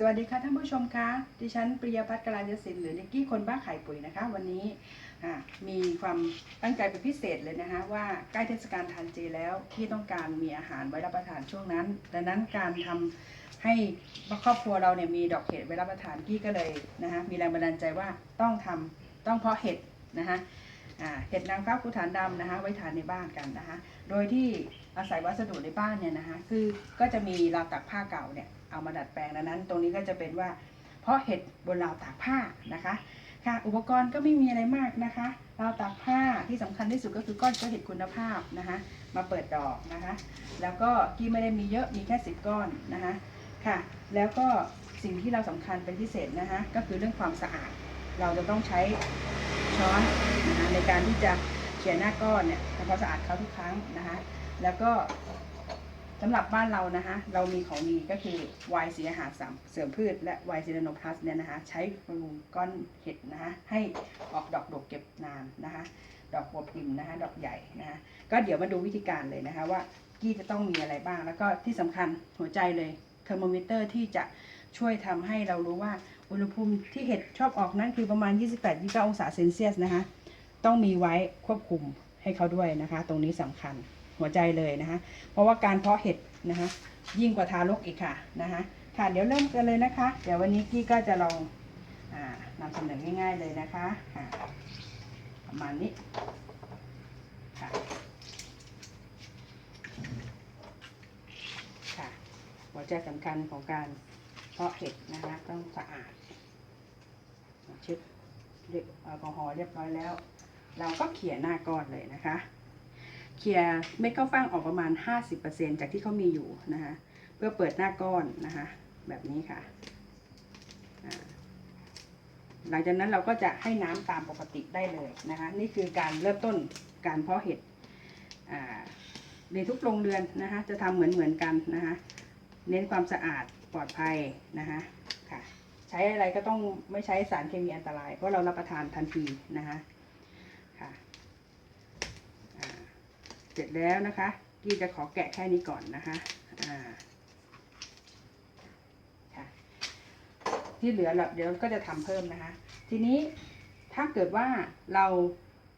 สวัสดีค่ะท่านผู้ชมคะดิฉันปริยพัฒน์กลาญศิลป์หรือนิกกี้คนบ้าไข่ปุ๋ยนะคะ วันนี้มีความตั้งใจเป็นพิเศษเลยนะคะว่าใกล้เทศกาลทานเจแล้วที่ต้องการมีอาหารไว้รับประทานช่วงนั้น ดังนั้นการทำให้ครอบครัวเราเนี่ยมีดอกเห็ดไว้รับประทานกี้ก็เลยนะคะมีแรงบันดาลใจว่าต้องทำต้องเพาะเห็ดนะคะเห็ดนางฟ้าภูฐานดำนะคะไว้ทานในบ้านกันนะคะ โดยที่อาศัยวัสดุในบ้านเนี่ยนะคะคือก็จะมีราวตากผ้าเก่าเนี่ย เอามาดัดแปลงดังนั้น ตรงนี้ก็จะเป็นว่า เพราะเห็ดบนราวตากผ้านะคะ ค่ะอุปกรณ์ก็ไม่มีอะไรมากนะคะราวตากผ้าที่สำคัญที่สุดก็คือก้อนเชื้อเห็ดคุณภาพนะคะมาเปิดดอกนะคะ แล้วก็กี้ไม่ได้มีเยอะมีแค่สิบก้อนนะคะค่ะแล้วก็สิ่งที่เราสำคัญเป็นพิเศษนะคะก็คือเรื่องความสะอาด เราจะต้องใช้ช้อนนะคะในการที่จะเขี่ยหน้าก้อนเนี่ยทำความสะอาดเขาทุกครั้งนะคะแล้วก็ สำหรับบ้านเรานะคะเรามีของดีก็คือไวน์สีอาหารสามเสริมพืช และไวน์ซีโนพลัสเนี่ยนะคะใช้บำรุงก้อนเห็ดนะคะให้ออกดอกดกเก็บนานนะคะ ดอกหัวพิมพ์นะคะ ดอกใหญ่นะคะก็เดี๋ยวมาดูวิธีการเลยนะคะว่ากี้จะต้องมีอะไรบ้าง แล้วก็ที่สำคัญหัวใจเลยเทอร์โมมิเตอร์ที่จะช่วยทำให้เรารู้ว่าอุณหภูมิที่เห็ดชอบออกนั่นคือประมาณ 28-29 องศาเซนเซียสนะคะ ต้องมีไว้ควบคุมให้เขาด้วยนะคะ ตรงนี้สำคัญ หัวใจเลยนะคะเพราะว่าการเพาะเห็ดนะคะยิ่งกว่าทารกอีกค่ะนะคะค่ะเดี๋ยวเริ่มกันเลยนะคะ เดี๋ยววันนี้กี้ก็จะลองอนำเสนอง่าย ๆเลยนะคะค่ะประมาณนี้ค่ะค่ะหัวใจสำคัญของการเพาะเห็ดนะคะต้องสะอาดเช็ดเรียบแอลกอฮอล์เรียบร้อยแล้ว เราก็เขี่ยหน้าก้อนเลยนะคะ เขี่ยเม็ดข้าวฟ่างออกประมาณ 50%จากที่เขามีอยู่นะคะเพื่อเปิดหน้าก้อนนะคะแบบนี้ค่ะ หลังจากนั้นเราก็จะให้น้ำตามปกติได้เลยนะคะ นี่คือการเริ่มต้นการเพาะเห็ดในทุกโรงเรือนนะคะจะทำเหมือนเหมือนๆกันนะคะเน้นความสะอาดปลอดภัยนะคะค่ะ ใช้อะไรก็ต้องไม่ใช้สารเคมีอันตราย เพราะเรารับประทานทันทีนะคะอ่า เสร็จแล้วนะคะกี้จะขอแกะแค่นี้ก่อนนะคะอ่าค่ะที่เหลือเราเดี๋ยวก็จะทำเพิ่มนะคะ ทีนี้ถ้าเกิดว่าเรา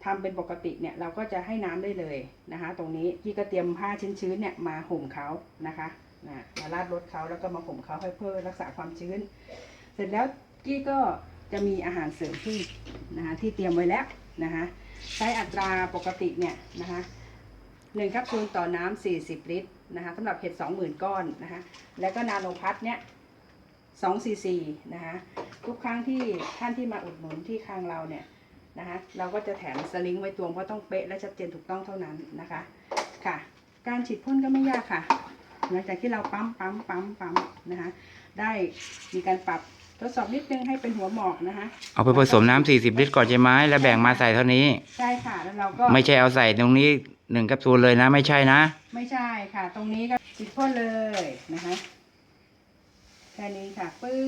ทำเป็นปกติเนี่ยเราก็จะให้น้ำได้เลยนะคะ ตรงนี้กี้ก็เตรียมผ้าชื้นๆเนี่ยมาห่มเขานะคะนะมาราดรถเขาแล้วก็มาห่มเขาให้เพื่อรักษาความชื้น เสร็จแล้วกี้ก็จะมีอาหารเสริมที่นะคะที่เตรียมไว้แล้วนะคะใช้อัตราปกติเนี่ยนะคะ หนึ่งแคปซูลต่อน้ำ40 ลิตรนะคะสำหรับเห็ด 20,000 ก้อนนะคะแล้วก็นาโนพัทเนี่ย2ซีซีนะคะทุกครั้งที่ท่านที่มาอุดหนุนที่คางเราเนี่ยนะคะเราก็จะแถมสลิงไว้ตวงเพราะต้องเป๊ะและชัดเจนถูกต้องเท่านั้นนะคะค่ะ การฉีดพ่นก็ไม่ยากค่ะ หลังจากที่เราปั๊มปั๊มปั๊มปั๊มนะคะได้มีการปรับ ทดสอบนิดนึงให้เป็นหัวหมอกนะคะเอาไปผสมน้ำสี่สิบลิตรก่อนใช่ไหมแล้วแบ่งมาใส่เท่านี้ ใช่ค่ะแล้วเราก็ไม่ใช่เอาใส่ตรงนี้หนึ่งแคปซูลเลยนะ ไม่ใช่นะ ไม่ใช่ค่ะ ตรงนี้ก็ฉีดพ่นเลยนะคะแค่นี้ค่ะปื๊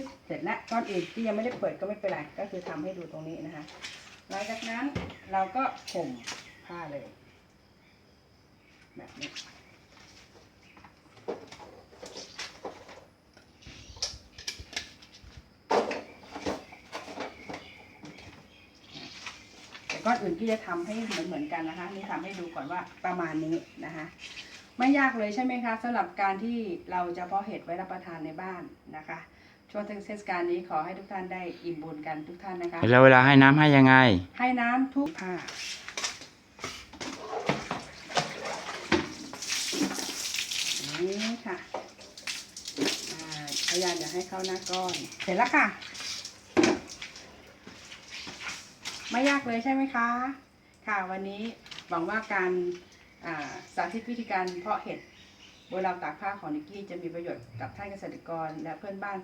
ดเสร็จแล้วก้อนอื่นที่ยังไม่ได้เปิดก็ไม่เป็นไรก็คือทำให้ดูตรงนี้นะคะ หลังจากนั้นเราก็ห่มผ้าเลย แบบนี้ ก้อนอื่นที่จะทำให้เหมือนเหมือนๆกันนะคะ นี่ทำให้ดูก่อนว่าประมาณนี้นะคะ ไม่ยากเลยใช่ไหมคะสำหรับการที่เราจะเพาะเห็ดไว้รับประทานในบ้านนะคะช่วงเทศกาลนี้ขอให้ทุกท่านได้อิ่มบุญกันทุกท่านนะคะแล้วเวลาให้น้ำให้ยังไง ให้น้ำทุกผ้านี่ค่ะอ่าพยายามอย่าให้เข้าหน้าก้อน เสร็จแล้วค่ะ ไม่ยากเลยใช่ไหมคะ ค่ะวันนี้หวังว่าการาสาธิตวิธีการเพาะเห็ดบนราวตากผ้าของนิกกี้จะมีประโยชน์กับท่านเกษตรกร และเพื่อนบ้าน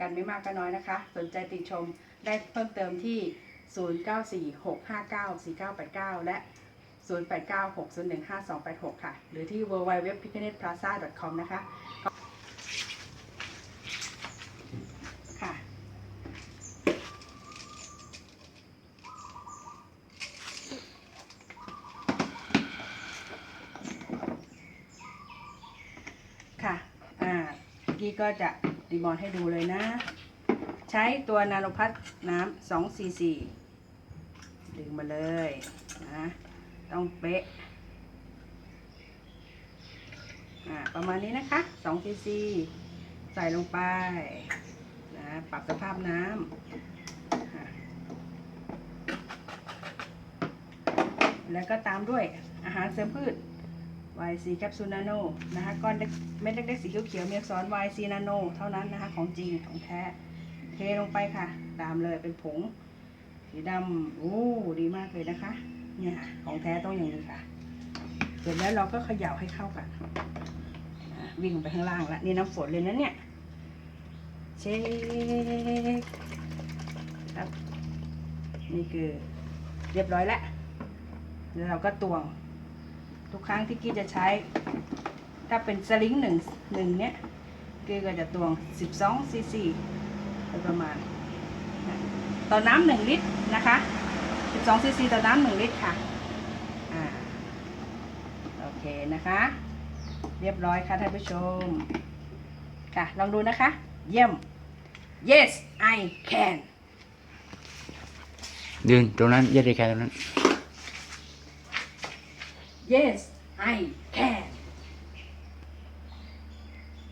กันไม่มากก็น้อยนะคะ สนใจติดชมได้เพิ่มเติมที่ 0946594989 และ 0896015286 ค่ะ หรือที่ www.picnetplaza.com นะคะ ค่ะ อ่าเมื่อ กี้ก็จะดีมอนให้ดูเลยนะ ใช้ตัวนาโนพัทน้ำ2 cc ดึงมาเลยนะต้องเป๊ะอ่าประมาณนี้นะคะ2 cc ใส่ลงไปนะปรับสภาพน้ำแล้วก็ตามด้วยอาหารเสริมพืช YC แคปซูลนาโนนะคะก้อนเล็กเม็ดเล็กๆสีเขียวๆมีอักษร YC นาโนเท่านั้นนะคะของจริงของแท้เทลงไปค่ะตามเลยเป็นผงสีดำโอ้ดีมากเลยนะคะเนี่ยของแท้ต้องอย่างนี้ค่ะ เสร็จแล้วเราก็เขย่าให้เข้ากันวิ่งไปข้างล่างล้วนี่น้ำฝนเลยนะเนี่ยเช็คครับนี่คือเรียบร้อยแล้วแล้วเราก็ตวง ทุกครั้งที่กี้จะใช้ ถ้าเป็นสลิงหนึ่งหนึ่งเนี้ยกี้ก็จะตวง 12ซีซีโดยประมาณ ต่อน้ำหนึ่งลิตรนะคะ 12ซีซีต่อน้ำหนึ่งลิตรค่ะอ่าโอเคนะคะ เรียบร้อยค่ะท่านผู้ชม ค่ะ ลองดูนะคะ เยี่ยม yes I can ยืนตรงนั้นยืดได้แค่ตรงนั้น yes I can